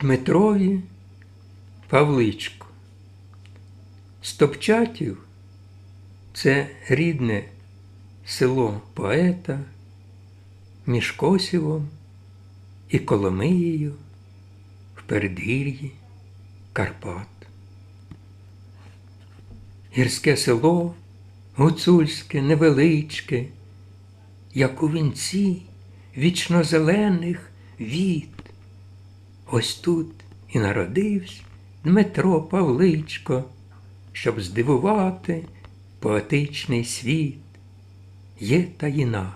Дмитрові Павличко. Стопчатів це рідне село поета між Косівом і Коломиєю в передгір'ї Карпат. Гірське село гуцульське, невеличке, як у вінці вічнозелених віт. Ось тут і народився Дмитро Павличко, щоб здивувати поетичний світ. Є таїна.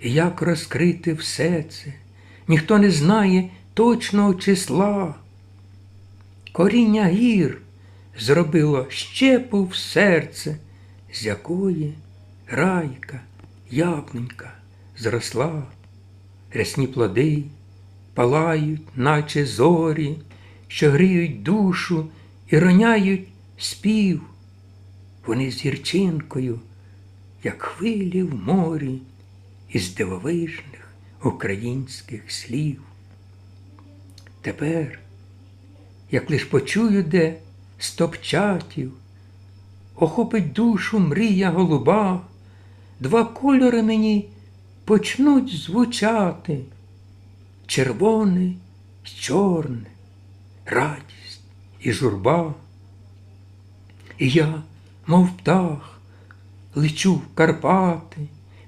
І як розкрити все це, ніхто не знає точного числа. Коріння гір зробило щепу в серце, з якої райка, яблунька зросла, рясні плоди палають, наче зорі, що гріють душу і роняють спів. Вони з гірчинкою, як хвилі в морі, із дивовижних українських слів. Тепер, як лиш почую, де стопчатів, охопить душу мрія голуба, два кольори мені почнуть звучати червоне й чорне, радість і журба. І я, мов птах, лечу в Карпати,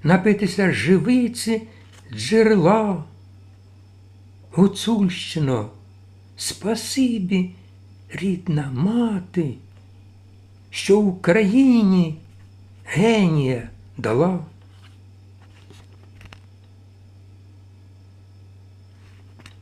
напитися живиці джерела. Гуцульщино, спасибі, рідна мати, що Україні генія дала.